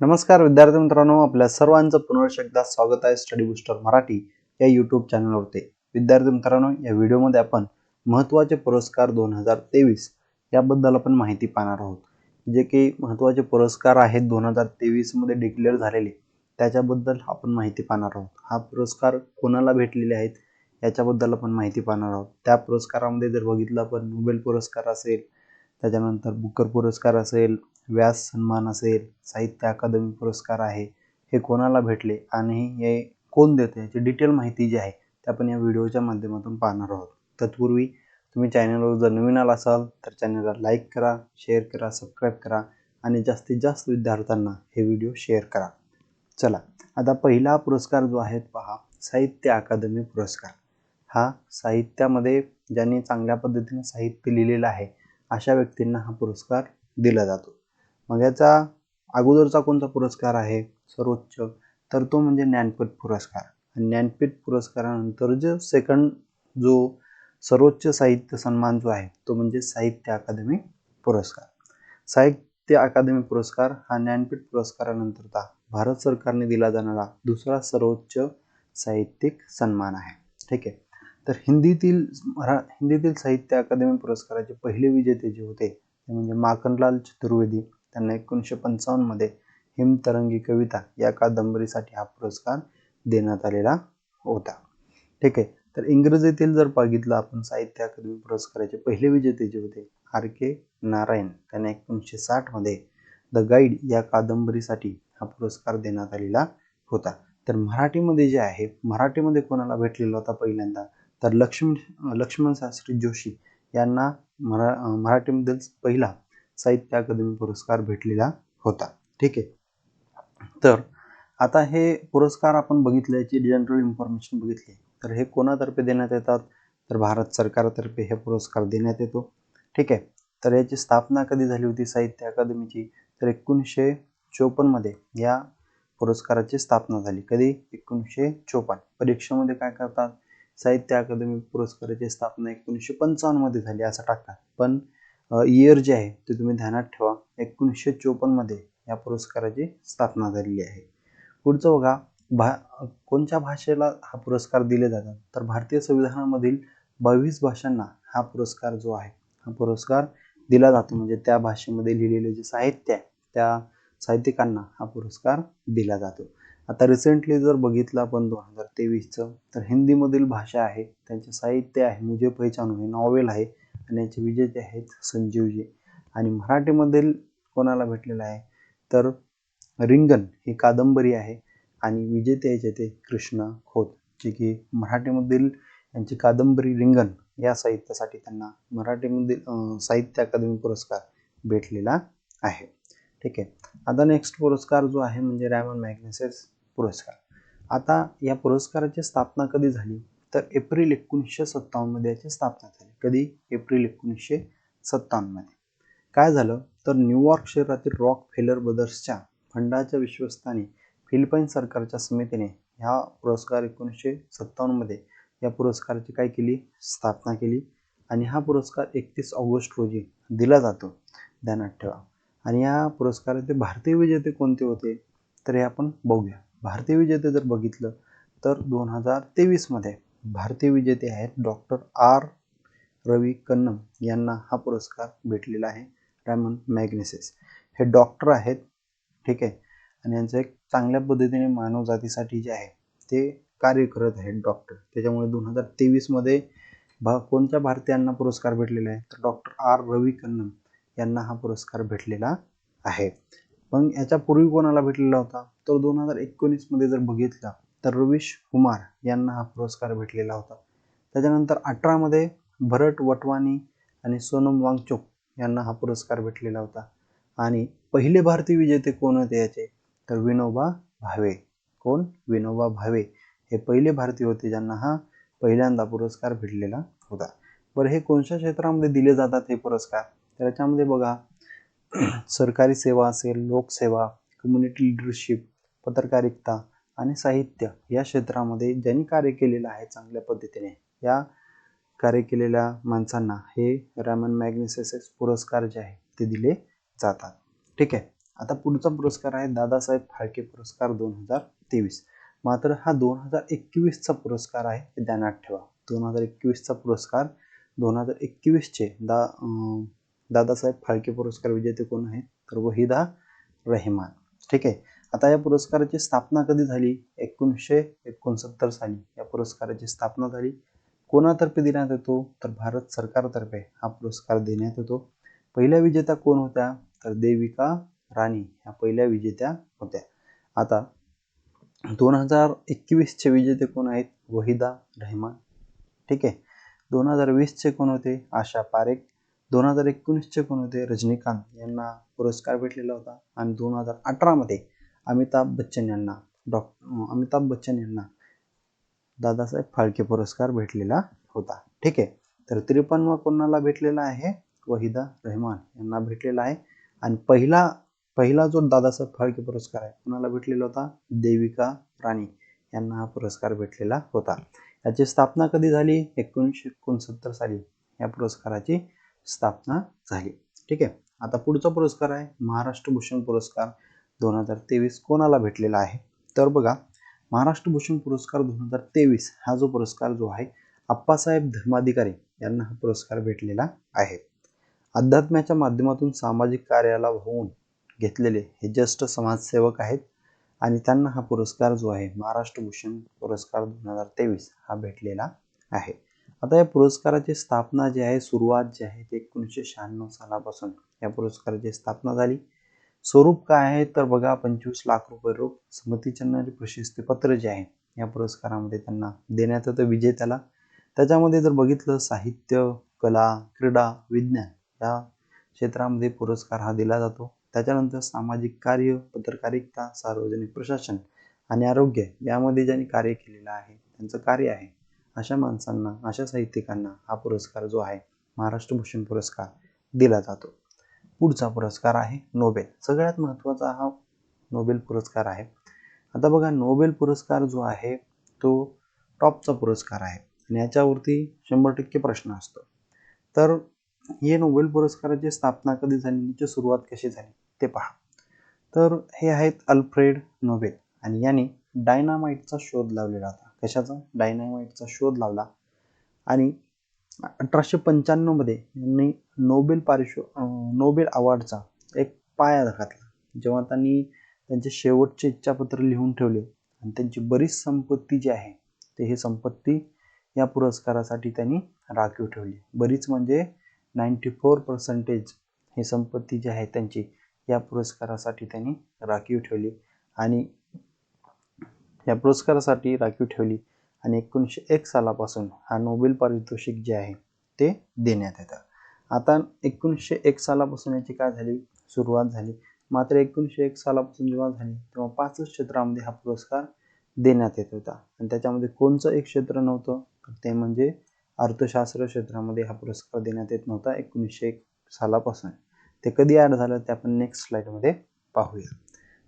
नमस्कार विद्यार्थी मित्रांनो आपल्या सर्वांचं पुनर्श एकदा स्वागत आहे स्टडी बुस्टर मराठी या यूट्यूब चॅनलवरती. विद्यार्थी मित्रांनो या व्हिडिओमध्ये आपण महत्त्वाचे पुरस्कार दोन हजार तेवीस याबद्दल आपण माहिती पाहणार आहोत. जे काही महत्त्वाचे पुरस्कार आहेत दोन हजार तेवीसमध्ये डिक्लेअर झालेले त्याच्याबद्दल आपण माहिती पाहणार आहोत. हा पुरस्कार कोणाला भेटलेले आहेत याच्याबद्दल आपण माहिती पाहणार आहोत. त्या पुरस्कारामध्ये जर बघितलं आपण नोबेल पुरस्कार असेल त्याच्यानंतर बुकर पुरस्कार असेल व्यास सन्मान असेल साहित्य अकादमी पुरस्कार आहे हे कोणाला भेटले आणि हे कोण देते याची डिटेल माहिती जी आहे ते आपण या व्हिडिओच्या माध्यमातून पाहणार आहोत. तत्पूर्वी तुम्ही चॅनलवर जर नवीन आला असाल तर चॅनलला लाईक करा शेअर करा सबस्क्राईब करा आणि जास्तीत जास्त विद्यार्थ्यांना हे व्हिडिओ शेअर करा. चला आता पहिला पुरस्कार जो आहे पहा साहित्य अकादमी पुरस्कार. हा साहित्यामध्ये ज्यांनी चांगल्या पद्धतीने साहित्य लिहिलेलं आहे अशा व्यक्तींना हा पुरस्कार दिला जातो. मग याचा अगोदरचा कोणता पुरस्कार आहे? सर्वोच्च. तर तो म्हणजे ज्ञानपीठ पुरस्कार. ज्ञानपीठ पुरस्कारानंतर जो सेकंड जो सर्वोच्च साहित्य सन्मान जो आहे तो म्हणजे साहित्य अकादमी पुरस्कार. साहित्य अकादमी पुरस्कार हा ज्ञानपीठ पुरस्कारानंतरचा भारत सरकारने दिला जाणारा दुसरा सर्वोच्च साहित्यिक सन्मान आहे. ठीक आहे? तर हिंदीतील मरा हिंदीतील साहित्य अकादमी पुरस्काराचे पहिले विजेते जे होते ते म्हणजे माखनलाल चतुर्वेदी. त्यांना एकोणीसशे पंचावन्नमध्ये हिमतरंगी कविता या कादंबरीसाठी हा पुरस्कार देण्यात आलेला होता. ठीक आहे तर इंग्रजीतील जर बघितलं आपण साहित्य अकादमी पुरस्काराचे पहिले विजेते जे होते आर के नारायण. त्यांना एकोणीसशे साठमध्ये द गाईड या कादंबरीसाठी हा पुरस्कार देण्यात आलेला होता. तर मराठीमध्ये जे आहे मराठीमध्ये कोणाला भेटलेला होता पहिल्यांदा? तर लक्ष्मी लक्ष्मण शास्त्री जोशी यांना मरा मराठीमधील पहिला साहित्य अकादमी पुरस्कार भेटलेला होता. ठीक आहे? तर आता हे पुरस्कार आपण बघितले याची जनरल इन्फॉर्मेशन बघितली. तर हे कोणातर्फे देण्यात येतात? तर भारत सरकारतर्फे हे पुरस्कार देण्यात येतो. ठीक आहे? तर याची स्थापना कधी झाली होती साहित्य अकादमीची? तर एकोणीसशे चोपन्नमध्ये या पुरस्काराची स्थापना झाली. कधी? एकोणीसशे चोपन्न. परीक्षेमध्ये काय करतात? साहित्य अकादमी पुरस्काराची स्थापना एकोणीसशे पंचावन्नमध्ये झाली असं टाका. पण इयर जे आहे ते तुम्ही ध्यानात ठेवा. एकोणीसशे चोपन्नमध्ये या पुरस्काराची स्थापना झालेली आहे. पुढचं बघा भा कोणत्या भाषेला हा पुरस्कार दिले जातात? तर भारतीय संविधानामधील बावीस भाषांना हा पुरस्कार जो आहे हा पुरस्कार दिला जातो. म्हणजे त्या भाषेमध्ये लिहिलेले जे साहित्य आहे त्या साहित्यिकांना हा पुरस्कार दिला जातो. आता रिसेंटली जर बघितलं आपण दोन हजार तेवीसचं तर हिंदीमधील भाषा आहे त्यांचे साहित्य आहे मुझे पहिचानू हे नॉवेल आहे आणि याचे विजेते आहेत संजीवजी. आणि मराठीमधील कोणाला भेटलेलं आहे? तर रिंगण ही कादंबरी आहे आणि विजेते याचे ते कृष्णा खोत जे की मराठीमधील यांची कादंबरी रिंगण या साहित्यासाठी त्यांना मराठीमधील साहित्य अकादमी पुरस्कार भेटलेला आहे. ठीक आहे. आता नेक्स्ट पुरस्कार जो आहे म्हणजे रॅमन मॅग्नेसेस पुरस्कार. आता या पुरस्काराची स्थापना कधी झाली? तर एप्रिल एकोणीसशे सत्तावन्नमध्ये याची स्थापना झाली. कधी? एप्रिल एकोणीसशे सत्तावन्नमध्ये. काय झालं? तर न्यूयॉर्क शहरातील रॉक फेलर ब्रदर्सच्या फंडाच्या विश्वस्ताने फिलिपाईन सरकारच्या समितीने ह्या पुरस्कार एकोणीसशे सत्तावन्नमध्ये या पुरस्काराची काय केली? स्थापना केली. आणि हा पुरस्कार एकतीस ऑगस्ट रोजी दिला जातो. ध्यानात ठेवा. आणि या पुरस्काराचे भारतीय विजेते कोणते होते? तर हे आपण बघूया. भारतीय विजेते जर बघितलं तर दोन हजार तेवीसमध्ये भारतीय विजेते आहेत डॉक्टर आर रवी कन्नम यांना हा पुरस्कार भेटलेला आहे. रॅमन मॅग्नेसिस हे डॉक्टर आहेत. ठीक आहे. आणि यांचं एक चांगल्या पद्धतीने मानवजातीसाठी जे आहे ते कार्य करत आहेत डॉक्टर. त्याच्यामुळे दोन हजार तेवीसमध्ये भा कोणत्या भारतीयांना पुरस्कार भेटलेला आहे? तर डॉक्टर आर रवी कन्नम यांना हा पुरस्कार भेटलेला आहे. मग याच्या पूर्वी कोणाला भेटलेला होता? तर दोन हजार एकोणीसमध्ये जर बघितला तर रवीश कुमार यांना हा पुरस्कार भेटलेला होता. त्याच्यानंतर अठरामध्ये भरत वटवानी आणि सोनम वांगचोक यांना हा पुरस्कार भेटलेला होता. आणि पहिले भारतीय विजेते कोण होते याचे? तर विनोबा भावे. कोण? विनोबा भावे. हे पहिले भारतीय होते ज्यांना हा पहिल्यांदा पुरस्कार भेटलेला होता. बरं हे कोणत्या क्षेत्रामध्ये दिले जातात हे पुरस्कार? तर याच्यामध्ये बघा सरकारी सेवा असेल लोकसेवा कम्युनिटी लिडरशिप पत्रकारिता आणि साहित्य या क्षेत्रामध्ये ज्यांनी कार्य केलेलं आहे चांगल्या पद्धतीने या कार्य केलेल्या माणसांना हे रॅमन मॅग्नेसेस पुरस्कार जे आहे ते दिले जातात. ठीक आहे? आता पुढचा पुरस्कार आहे दादासाहेब फाळके पुरस्कार दोन हजार तेवीस. मात्र हा दोन हजार एकवीसचा पुरस्कार आहे हे ध्यानात ठेवा. दोन हजार एकवीसचा पुरस्कार दोन हजार एकवीसचे दा दादासाहेब फाळके पुरस्कार विजेते कोण आहेत? तर वहिदा रेहमान. ठीक आहे? आता या पुरस्काराची स्थापना कधी झाली? एकोणीसशे एकोणसत्तर साली. या पुरस्काराची स्थापना झाली. कोणातर्फे देण्यात येतो? तर भारत सरकारतर्फे हा पुरस्कार देण्यात येतो. पहिल्या विजेत्या कोण होत्या? तर देविका राणी ह्या पहिल्या विजेत्या होत्या. आता दोन हजार एकवीसचे विजेते कोण आहेत? वहिदा रहमान. ठीक आहे? दोन हजार वीसचे कोण होते? आशा पारेख. दोन हजार एकोणीसचे कोण होते रजनीकांत. यांना पुरस्कार भेटलेला होता. आणि दोन हजार अठरामध्ये अमिताभ बच्चन यांना डॉक्टर अमिताभ बच्चन यांना दादासाहेब फाळके पुरस्कार भेटलेला होता. ठीक आहे? तर त्रेपन्न कोणाला भेटलेला आहे? वहिदा रहमान यांना भेटलेला आहे. आणि पहिला पहिला जो दादासाहेब फाळके पुरस्कार आहे कोणाला भेटलेला होता? देविका राणी यांना हा पुरस्कार भेटलेला होता. याची स्थापना कधी झाली? एकोणीसशे एकोणसत्तर साली. या पुरस्काराची स्थापना झाली. ठीक आहे? आता पुढचा पुरस्कार आहे. महाराष्ट्र भूषण पुरस्कार दोन हजार तेवीस कोणाला भेटलेला आहे? तर बघा महाराष्ट्र भूषण पुरस्कार दोन हजार तेवीस हा जो पुरस्कार जो आहे आप्पासाहेब धर्माधिकारी यांना हा पुरस्कार भेटलेला आहे. अध्यात्माच्या माध्यमातून सामाजिक कार्याला होऊन घेतलेले हे ज्येष्ठ समाजसेवक आहेत आणि त्यांना हा पुरस्कार जो आहे महाराष्ट्र भूषण पुरस्कार दोन हजार तेवीस हा भेटलेला आहे. आता या पुरस्काराची स्थापना जी आहे सुरुवात जी आहे ते एकोणीसशे शहाण्णव सालापासून या पुरस्काराची स्थापना झाली. स्वरूप काय आहे? तर बघा पंचवीस लाख रुपये रोख स्मृतिचिन्हाचे प्रशस्तीपत्र जे आहे या पुरस्कारामध्ये त्यांना देण्यात येतं विजेत्याला. त्याच्यामध्ये जर बघितलं साहित्य कला क्रीडा विज्ञान या क्षेत्रामध्ये पुरस्कार हा दिला जातो. त्याच्यानंतर सामाजिक कार्य पत्रकारिता सार्वजनिक प्रशासन आणि आरोग्य यामध्ये ज्यांनी कार्य केलेलं आहे त्यांचं कार्य आहे. अशा माणसांना अशा साहित्यिकांना हा पुरस्कार जो आहे महाराष्ट्र भूषण पुरस्कार दिला जातो. पुढचा पुरस्कार आहे नोबेल. सगळ्यात महत्त्वाचा हा नोबेल पुरस्कार आहे. आता बघा नोबेल पुरस्कार जो आहे तो टॉपचा पुरस्कार आहे आणि याच्यावरती शंभर टक्के प्रश्न असतो. तर हे नोबेल पुरस्काराची स्थापना कधी झाली याची सुरुवात कशी झाली ते पहा. तर हे आहेत अल्फ्रेड नोबेल आणि याने डायनामाइटचा शोध लावलेला होता. कशाचा? डायनामाइटचा शोध लावला. आणि अठराशे पंच्याण्णवमध्ये यांनी नोबेल पारिशो नोबेल अवॉर्डचा एक पाया घातला. जेव्हा त्यांनी त्यांचे शेवटचे इच्छापत्र लिहून ठेवले आणि त्यांची बरीच संपत्ती जी आहे ते ही संपत्ती या पुरस्कारासाठी त्यांनी राखीव ठेवली. बरीच म्हणजे नाईंटी फोर पर्सेंटेज ही संपत्ती जी आहे त्यांची या पुरस्कारासाठी त्यांनी राखीव ठेवली. आणि या पुरस्कारासाठी राखीव ठेवली आणि एकोणीसशे एक सालापासून हा नोबेल पारितोषिक जे आहे ते देण्यात येतं. आता एकोणीसशे एक सालापासून याची काय झाली? सुरुवात झाली. मात्र एकोणीसशे एक सालापासून जेव्हा झाली तेव्हा पाचच क्षेत्रामध्ये हा पुरस्कार देण्यात येत होता. आणि त्याच्यामध्ये कोणचं एक क्षेत्र नव्हतं? तर ते म्हणजे अर्थशास्त्र क्षेत्रामध्ये हा पुरस्कार देण्यात येत नव्हता एकोणीसशे एक सालापासून. ते कधी ॲड झालं ते आपण नेक्स्ट स्लाईडमध्ये पाहूया.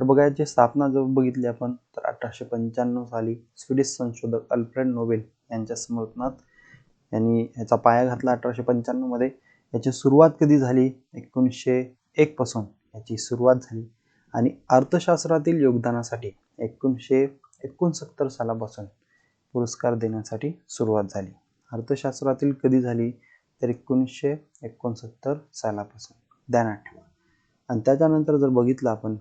तर बघा याची स्थापना जर बघितली आपण तर अठराशे पंच्याण्णव साली स्वीडिश संशोधक अल्फ्रेड नोबेल यांच्या समर्थनात यांनी याचा पाया घातला अठराशे पंच्याण्णवमध्ये याची सुरुवात कधी झाली? एकोणीसशे एकपासून याची सुरुवात झाली. आणि अर्थशास्त्रातील योगदानासाठी एकोणीसशे एकोणसत्तर सालापासून पुरस्कार देण्यासाठी सुरुवात झाली. अर्थशास्त्रातील कधी झाली? तर एकोणीसशे एकोणसत्तर सालापासून. ध्यानात ठेवा. आणि त्याच्यानंतर जर बघितलं आपण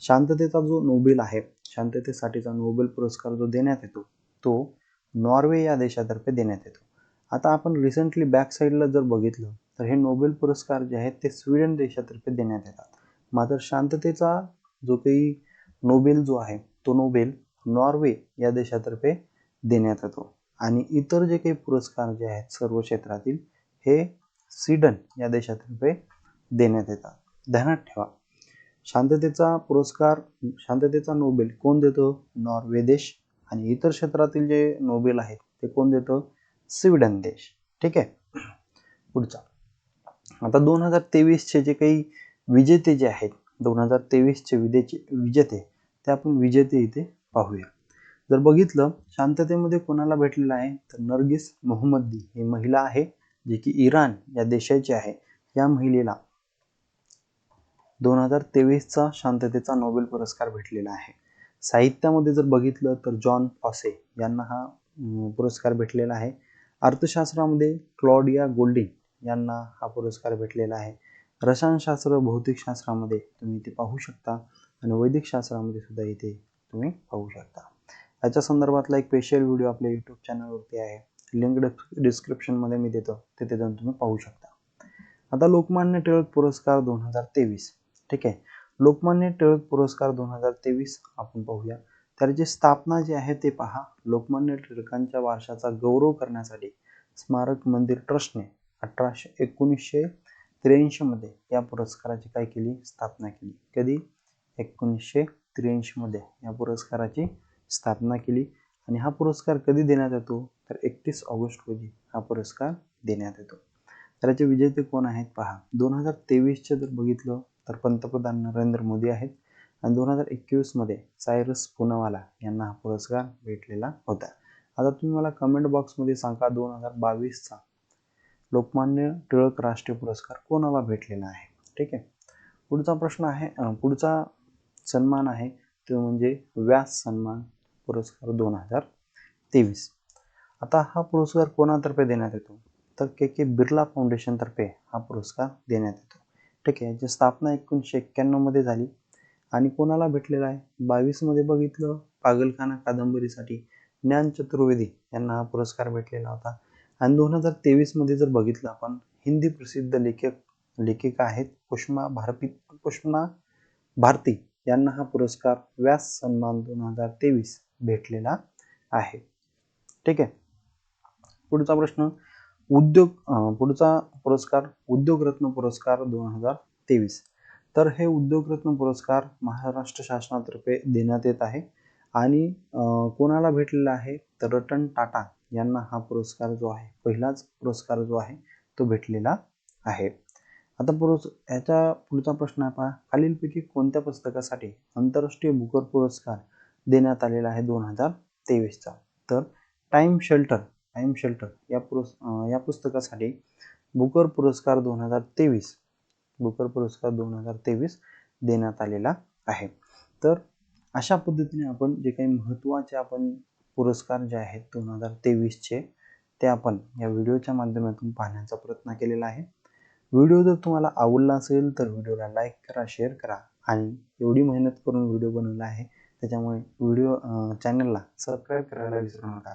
शांततेचा जो नोबेल आहे शांततेसाठीचा नोबेल पुरस्कार जो देण्यात येतो तो नॉर्वे या देशातर्फे देण्यात येतो. आता आपण रिसेंटली बॅक साईडला जर बघितलं तर हे नोबेल पुरस्कार जे आहेत ते स्वीडन देशातर्फे देण्यात येतात. मात्र शांततेचा जो काही नोबेल जो आहे तो नोबेल नॉर्वे या देशातर्फे देण्यात येतो. आणि इतर जे काही पुरस्कार जे आहेत सर्व क्षेत्रातील हे स्वीडन या देशातर्फे देण्यात येतात. ध्यानात ठेवा. शांततेचा पुरस्कार शांततेचा नोबेल कोण देतो? नॉर्वे देश आणि इतर क्षेत्रातील जे नोबेल आहेत ते कोण देतं? स्वीडन देश. ठीक आहे? पुढचा. आता दोन हजार तेवीसचे जे काही विजेते जे आहेत दोन हजार तेवीसचे विजेचे विजेते ते आपण विजेते इथे पाहूया. जर बघितलं शांततेमध्ये कोणाला भेटलेलं आहे? तर नर्गिस मोहम्मदी ही महिला आहे जी की इराण या देशाची आहे. या महिलेला दोन हजार तेवीसचा शांततेचा नोबेल पुरस्कार भेटलेला आहे. साहित्यामध्ये जर बघितलं तर जॉन फॉसे यांना हा पुरस्कार भेटलेला आहे. अर्थशास्त्रामध्ये क्लॉडिया गोल्डिन यांना हा पुरस्कार भेटलेला आहे. रसायनशास्त्र भौतिकशास्त्रामध्ये तुम्ही इथे पाहू शकता आणि वैदिकशास्त्रामध्ये सुद्धा इथे तुम्ही पाहू शकता. याच्या संदर्भातला एक स्पेशल व्हिडिओ आपल्या यूट्यूब चॅनलवरती आहे. लिंक डिस्क्रिप्शनमध्ये मी देतो. तिथे जाऊन तुम्ही पाहू शकता. आता लोकमान्य टिळक पुरस्कार दोन हजार तेवीस. ठीक आहे. लोकमान्य टिळक पुरस्कार दोन हजार तेवीस आपण पाहूया. तर जे स्थापना जी आहे ते पहा. लोकमान्य टिळकांच्या वारशाचा गौरव करण्यासाठी स्मारक मंदिर ट्रस्टने अठराशे एकोणीसशे त्र्याऐंशीमध्ये या पुरस्काराची काय केली? स्थापना केली. कधी? एकोणीसशे त्र्याऐंशीमध्ये या पुरस्काराची स्थापना केली. आणि हा पुरस्कार कधी देण्यात येतो? तर एकतीस ऑगस्ट रोजी हा पुरस्कार देण्यात येतो. तर याचे विजेते कोण आहेत? पहा. दोन हजार तेवीसचे जर बघितलं तर पंतप्रधान नरेंद्र मोदी आहेत. आणि दोन हजार एकवीसमध्ये सायरस पुनावाला यांना हा पुरस्कार भेटलेला होता. आता तुम्ही मला कमेंट बॉक्समध्ये सांगा दोन हजार बावीसचा लोकमान्य टिळक राष्ट्रीय पुरस्कार कोणाला भेटलेला आहे? ठीक आहे. पुढचा प्रश्न आहे पुढचा सन्मान आहे तो म्हणजे व्यास सन्मान पुरस्कार दोन हजार तेवीस. आता हा पुरस्कार कोणातर्फे देण्यात येतो? तर के के बिर्ला फाउंडेशनतर्फे हा पुरस्कार देण्यात येतो. ठीक आहे याची स्थापना एकोणीसशे एक्क्याण्णवमध्ये झाली. आणि कोणाला भेटलेला आहे? बावीसमध्ये बघितलं पागलखाना कादंबरीसाठी ज्ञान चतुर्वेदी यांना हा पुरस्कार भेटलेला होता. आणि दोन हजार तेवीसमध्ये जर बघितलं आपण हिंदी प्रसिद्ध लेखक लेखिका आहेत पुष्मा भारती पुष्मा भारती यांना हा पुरस्कार व्यास सन्मान दोन हजार तेवीस भेटलेला आहे. ठीक आहे. पुढचा प्रश्न उद्योग पुढचा पुरस्कार उद्योगरत्न पुरस्कार दोन हजार तेवीस. तर हे उद्योगरत्न पुरस्कार महाराष्ट्र शासनातर्फे देण्यात येत आहे. आणि कोणाला भेटलेला आहे? तर रतन टाटा यांना हा पुरस्कार जो आहे पहिलाच पुरस्कार जो आहे तो भेटलेला आहे. आता पुरस् याचा पुढचा प्रश्न आहे पहा. खालीलपैकी कोणत्या पुस्तकासाठी आंतरराष्ट्रीय बुकर पुरस्कार देण्यात आलेला आहे दोन हजार तेवीसचा? तर टाईम शेल्टर टाईम शेल्टर या पुरस् या पुस्तकासाठी बुकर पुरस्कार दोन हजार तेवीस बुकर पुरस्कार दोन हजार तेवीस देण्यात आलेला आहे. तर अशा पद्धतीने आपण जे काही महत्त्वाचे आपण पुरस्कार जे आहेत दोन हजार तेवीसचे ते आपण या व्हिडिओच्या माध्यमातून पाहण्याचा प्रयत्न केलेला आहे. व्हिडिओ जर तुम्हाला आवडला असेल तर व्हिडिओला लाईक करा शेअर करा आणि एवढी मेहनत करून व्हिडिओ बनवला आहे त्याच्यामुळे व्हिडिओ चॅनलला सबस्क्राईब करायला विसरू नका.